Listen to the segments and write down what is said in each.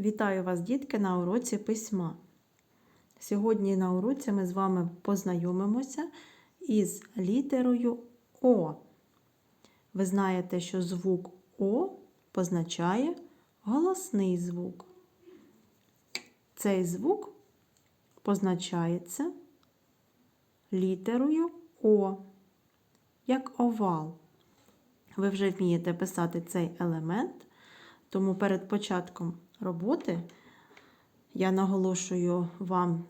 Вітаю вас, дітки, на уроці письма. Сьогодні на уроці ми з вами познайомимося із літерою О. Ви знаєте, що звук О позначає голосний звук. Цей звук позначається літерою О, як овал. Ви вже вмієте писати цей елемент, тому перед початком роботи я наголошую вам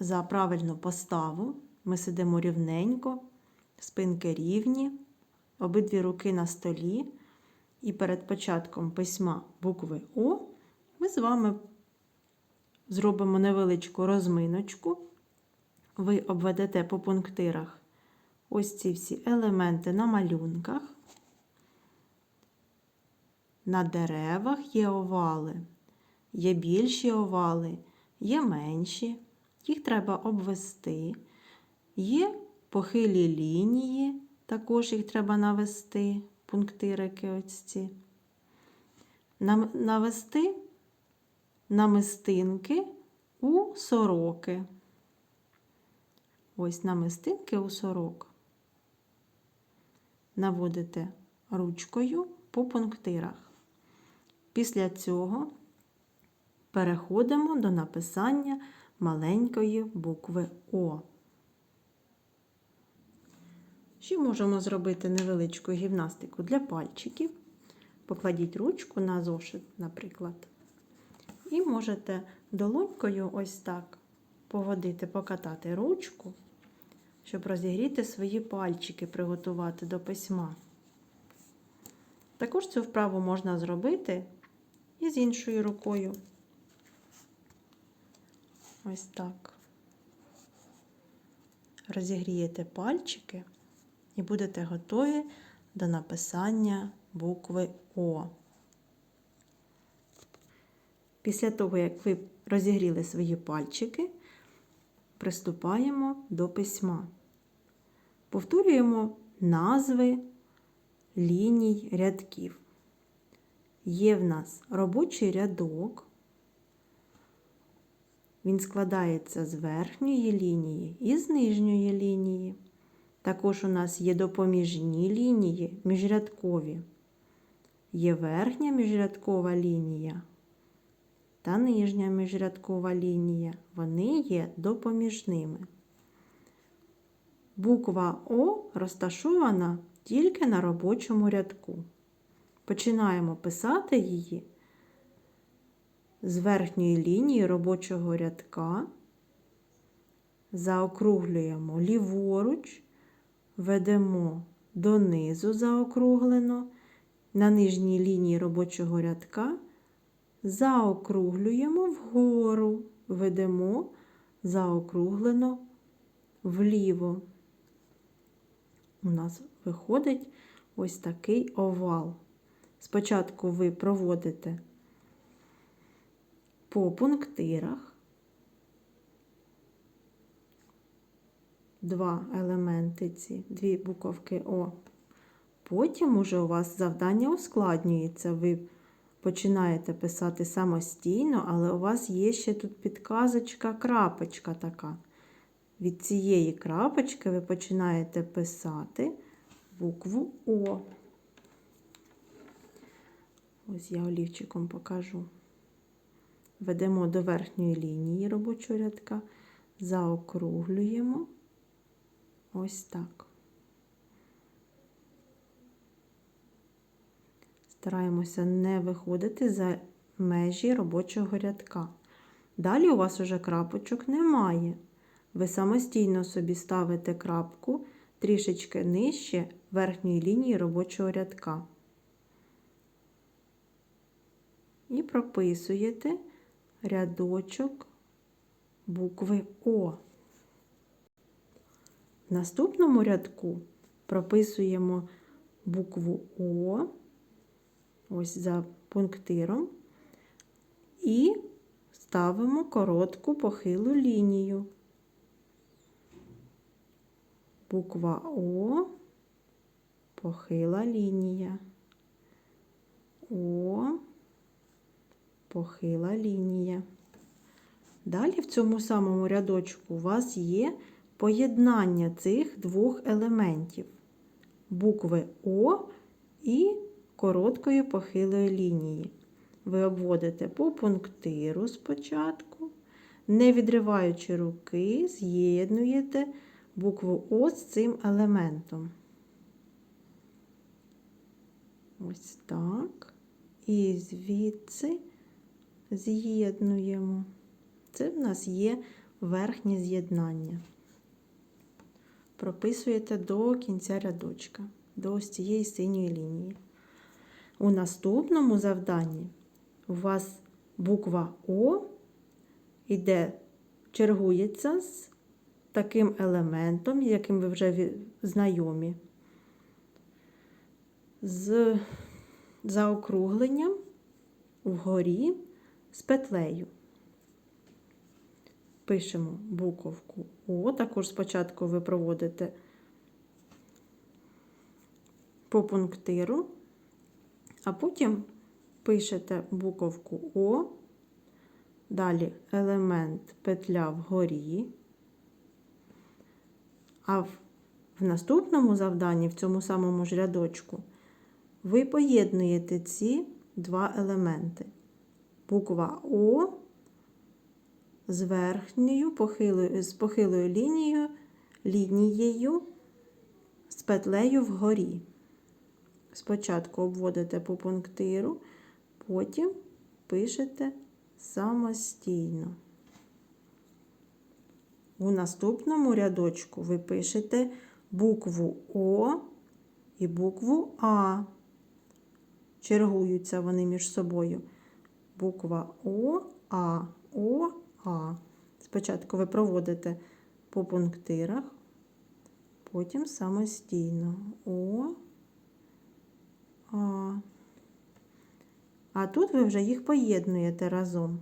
за правильну поставу. Ми сидимо рівненько, спинки рівні, обидві руки на столі. І перед початком письма букви О ми з вами зробимо невеличку розминочку. Ви обведете по пунктирах ось ці всі елементи на малюнках. На деревах є овали, є більші овали, є менші. Їх треба обвести. Є похилі лінії, також їх треба навести, пунктирики ось ці. Навести намистинки у сороки. Ось намистинки у сорок. Наводите ручкою по пунктирах. Після цього переходимо до написання маленької букви О. Ще можемо зробити невеличку гімнастику для пальчиків. Покладіть ручку на зошит, наприклад. І можете долонькою ось так поводити, покатати ручку, щоб розігріти свої пальчики, приготувати до письма. Також цю вправу можна зробити і з іншою рукою. Ось так. Розігрієте пальчики і будете готові до написання букви О. Після того, як ви розігріли свої пальчики, приступаємо до письма. Повторюємо назви ліній рядків. Є в нас робочий рядок. Він складається з верхньої лінії і з нижньої лінії. Також у нас є допоміжні лінії міжрядкові. Є верхня міжрядкова лінія та нижня міжрядкова лінія. Вони є допоміжними. Буква О розташована тільки на робочому рядку. Починаємо писати її з верхньої лінії робочого рядка, заокруглюємо ліворуч, ведемо донизу заокруглено, на нижній лінії робочого рядка, заокруглюємо вгору, ведемо заокруглено вліво. У нас виходить ось такий овал. Спочатку ви проводите по пунктирах два елементи ці, дві буковки О. Потім уже у вас завдання ускладнюється. Ви починаєте писати самостійно, але у вас є ще тут підказочка, крапочка така. Від цієї крапочки ви починаєте писати букву О. Ось я олівчиком покажу. Ведемо до верхньої лінії робочого рядка, заокруглюємо ось так. Стараємося не виходити за межі робочого рядка. Далі у вас уже крапочок немає. Ви самостійно собі ставите крапку трішечки нижче верхньої лінії робочого рядка. І прописуєте рядочок букви О. В наступному рядку прописуємо букву О, ось за пунктиром, і ставимо коротку похилу лінію. Буква О, похила лінія. О, похила лінія. Далі в цьому самому рядочку у вас є поєднання цих двох елементів букви О і короткої похилої лінії. Ви обводите по пунктиру спочатку, не відриваючи руки, з'єднуєте букву О з цим елементом. Ось так. І звідси з'єднуємо. Це в нас є верхнє з'єднання. Прописуєте до кінця рядочка, до ось цієї синьої лінії. У наступному завданні у вас буква О іде, чергується з таким елементом, яким ви вже знайомі, з заокругленням вгорі з петлею. Пишемо буковку О. Також спочатку ви проводите по пунктиру, а потім пишете буковку О, далі елемент петля вгорі. А в, наступному завданні, в цьому самому ж рядочку, ви поєднуєте ці два елементи. Буква О з верхньою похилою, з похилою лінією, лінією з петлею вгорі. Спочатку обводите по пунктиру, потім пишете самостійно. У наступному рядочку ви пишете букву О і букву А. Чергуються вони між собою. Буква О, А, О, А. Спочатку ви проводите по пунктирах, потім самостійно. О, А. А тут ви вже їх поєднуєте разом.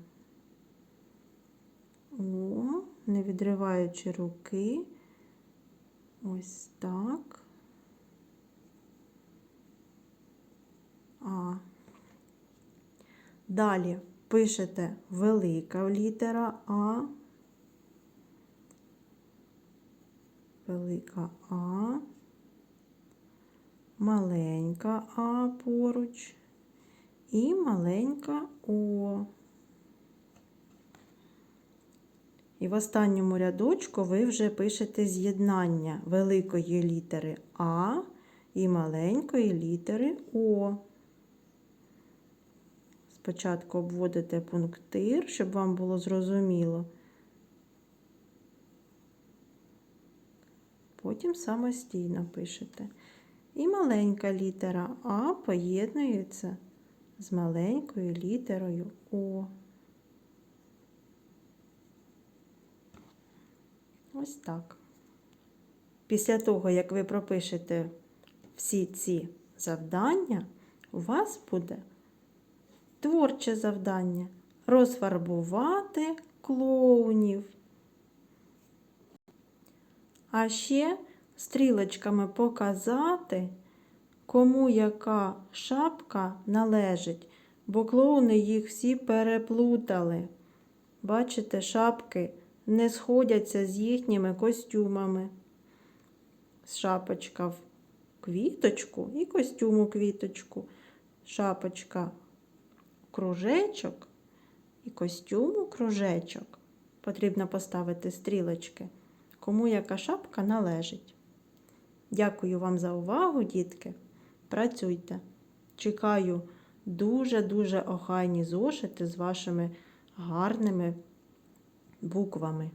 О, не відриваючи руки. Ось так. А. Далі пишете велика літера А. Велика А. Маленька А поруч. І маленька О. І в останньому рядочку ви вже пишете з'єднання великої літери А і маленької літери О. Спочатку обводите пунктир, щоб вам було зрозуміло. Потім самостійно пишете. І маленька літера А поєднується з маленькою літерою О. Ось так. Після того, як ви пропишете всі ці завдання, у вас буде творче завдання розфарбувати клоунів. А ще стрілочками показати, кому яка шапка належить, бо клоуни їх всі переплутали. Бачите, шапки не сходяться з їхніми костюмами. Шапочка в квіточку і костюм у квіточку. Шапочка кружечок і костюму кружечок. Потрібно поставити стрілочки, кому яка шапка належить. Дякую вам за увагу, дітки. Працюйте. Чекаю дуже-дуже охайні зошити з вашими гарними буквами.